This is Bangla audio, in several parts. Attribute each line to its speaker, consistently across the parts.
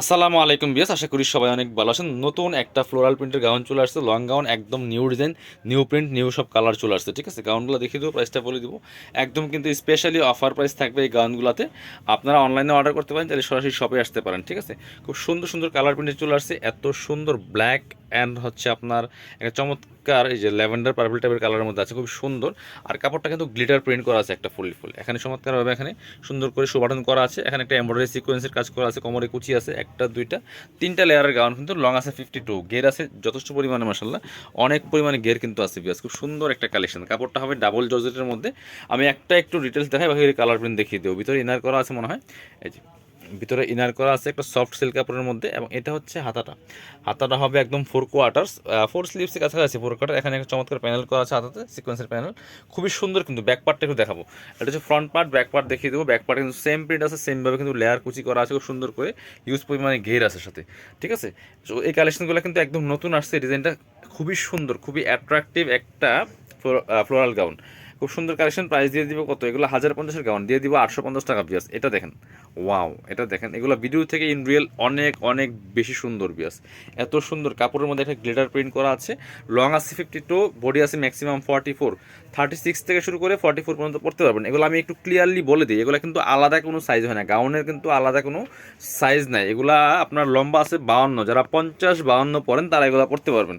Speaker 1: আসসালামু আলাইকুম বিয়াস আশা করি সবাই অনেক ভালো আছেন। নতুন একটা ফ্লোরাল প্রিন্টের গাউন চলে আসছে লং গাউন একদম new design new print new সব কালার চলে আসছে, ঠিক আছে? গাউনগুলো দেখিয়ে দেবো প্রাইসটা বলে দিব। একদম কিন্তু স্পেশালি অফার প্রাইস থাকবে এই গাউনগুলোতে আপনারা অনলাইনে অর্ডার করতে পারেন তাহলে সরাসরি শপে আসতে পারেন, ঠিক আছে? খুব সুন্দর সুন্দর কালার প্রিন্টে চলে আসছে, এত সুন্দর ব্ল্যাক অ্যান্ড হচ্ছে আপনার একটা চমৎকার এই যে ল্যাভেন্ডার পার্পল টাইপের কালারের মধ্যে আছে, খুব সুন্দর। আর কাপড়টা কিন্তু গ্লিটার প্রিন্ট করা আছে একটা ফুল ফুল এখানে চমৎকারভাবে এখানে সুন্দর করে সুবাটন করা আছে। এখানে একটা এমব্রয়ডারি সিকোয়েন্সের কাজ করা আছে, কোমরে কুচি আছে একটা, দুইটা, তিনটা লেয়ারের গাউন কিন্তু লং আছে ফিফটি টু গের আছে যথেষ্ট পরিমাণে মাসাল্লাহ অনেক পরিমাণে গের কিন্তু আছে বিয়াস খুব সুন্দর একটা কালেকশন কাপড়টা হবে ডাবল জর্জেটের মধ্যে। আমি একটা একটু ডিটেলস দেখাই, বাকি কালার প্রিন্ট দেখিয়ে দেবো ভিতরে ইনার করা আছে মনে হয়। এই যে। ভিতরে ইনার করা আছে একটা সফট সিল্ক কাপড়ের মধ্যে এবং এটা হচ্ছে হাতাটা। হাতাটা হবে একদম ফোর কোয়ার্টার্স ফোর স্লিভসের কাছাকাছি ফোর কোয়ার্টার এখানে একটা চমৎকার প্যানেল করা আছে হাতাতে সিকোয়েন্সের প্যানেল খুবই সুন্দর কিন্তু ব্যাক পার্টটা একটু দেখাবো। এটা হচ্ছে ফ্রন্ট পার্ট ব্যাক পার্ট দেখিয়ে দেবো। ব্যাক পার্ট কিন্তু সেম প্রিন্ট আছে সেমভাবে কিন্তু লেয়ার কুচি করা আছে, খুব সুন্দর করে। ইউজ পরিমাণে ঘের আছে সাথে। ঠিক আছে? এই কালেকশনগুলো কিন্তু একদম নতুন আসছে ডিজাইনটা খুবই সুন্দর, খুবই অ্যাট্রাকটিভ একটা ফ্লোরাল গাউন খুব সুন্দর কালেকশন প্রাইস দিয়ে দিব কত? এগুলো হাজার পঞ্চাশের গাউন দিয়ে দিব আটশো পঞ্চাশ টাকা বিয়াস এটা দেখেন। ওয়াও এটা দেখেন। এগুলো ভিডিও থেকে ইন রিয়েল অনেক অনেক বেশি সুন্দর বিয়াস এত সুন্দর। কাপড়ের মধ্যে একটা গ্লিটার প্রিন্ট করা আছে। লং আছে ফিফটি টু বডি আছে maximum forty four thirty six থেকে শুরু করে ফর্টি ফোর পর্যন্ত পড়তে পারবেন। এগুলো আমি একটু ক্লিয়ারলি বলে দিই। এগুলো কিন্তু আলাদা কোনো সাইজ হয় না। গাউনের কিন্তু আলাদা কোনো সাইজ নাই। এগুলা আপনার লম্বা আছে বাউন্ন। যারা পঞ্চাশ, বাউন্ন পড়েন তারা এগুলো পড়তে পারবেন।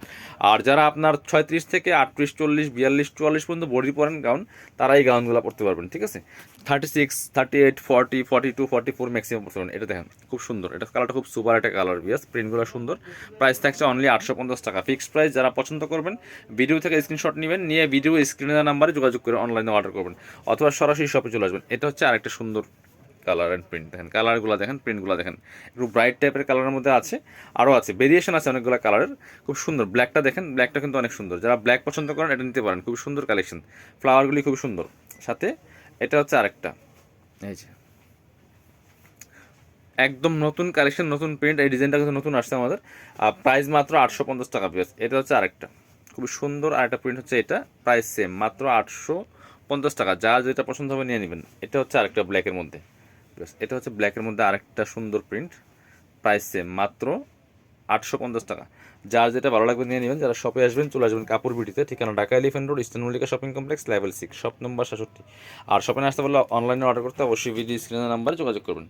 Speaker 1: আর যারা আপনার ছয়ত্রিশ থেকে আটত্রিশ, চল্লিশ, বিয়াল্লিশ, চুয়াল্লিশ পর্যন্ত বডি পরেন গাউন তারা এই গাউনগুলো পড়তে পারবেন, ঠিক আছে? Thirty six thirty eight forty forty two forty four maximum পড়তে পারবেন। এটা দেখেন, খুব সুন্দর। এটা কালারটা খুব সুপার একটা কালার বিয়াস প্রিন্টগুলো সুন্দর। প্রাইস থাকছে অনলি আটশো পঞ্চাশ টাকা। ফিক্সড প্রাইস যারা পছন্দ করবেন ভিডিও থেকে স্ক্রিনশট নেবেন, নিয়ে ভিডিও স্ক্রিনের নাম্বারে যোগাযোগ করে অনলাইনে অর্ডার করবেন। অথবা সরাসরি শপে চলে আসবেন। এটা হচ্ছে আরেকটা সুন্দর কালার অ্যান্ড প্রিন্ট দেখেন। কালারগুলো দেখেন প্রিন্টগুলো দেখেন। একটু ব্রাইট টাইপের কালারের মধ্যে আছে আরও আছে। ভেরিয়েশন আছে অনেকগুলো কালারের, খুব সুন্দর। ব্ল্যাকটা দেখেন ব্ল্যাকটা কিন্তু অনেক সুন্দর। যারা ব্ল্যাক পছন্দ করেন, এটা নিতে পারেন। খুব সুন্দর কালেকশন ফ্লাওয়ারগুলি খুব সুন্দর। সাথে এটা হচ্ছে আরেকটা। এই যে। একদম নতুন কালেকশন নতুন প্রিন্ট এই ডিজাইনটা কিন্তু নতুন আসছে আমাদের। আর প্রাইস মাত্র আটশো পঞ্চাশ টাকা পিস এটা হচ্ছে আরেকটা। খুবই সুন্দর আর একটা প্রিন্ট হচ্ছে এটা। প্রাইস সেম মাত্র আটশো পঞ্চাশ টাকা। যার যেটা পছন্দ হবে নিয়ে নেবেন। এটা হচ্ছে আরেকটা ব্ল্যাকের মধ্যে। Yes, এটা হচ্ছে ব্ল্যাকের মধ্যে আরেকটা সুন্দর প্রিন্ট প্রাইস সেম মাত্র আটশো পঞ্চাশ টাকা। যার যেটা ভালো লাগবে নিয়ে নেবেন যারা শপে আসবেন চলে আসবেন কাপড় বিটিতে ঠিকানা Dhaka elephant road eastern Mallika shopping complex level six shop number সাতষট্টি আর শপিং আসতে পারলে অনলাইনে অর্ডার করতে অবশ্যই ভিডিও স্ক্রিনের নাম্বারে যোগাযোগ করবেন।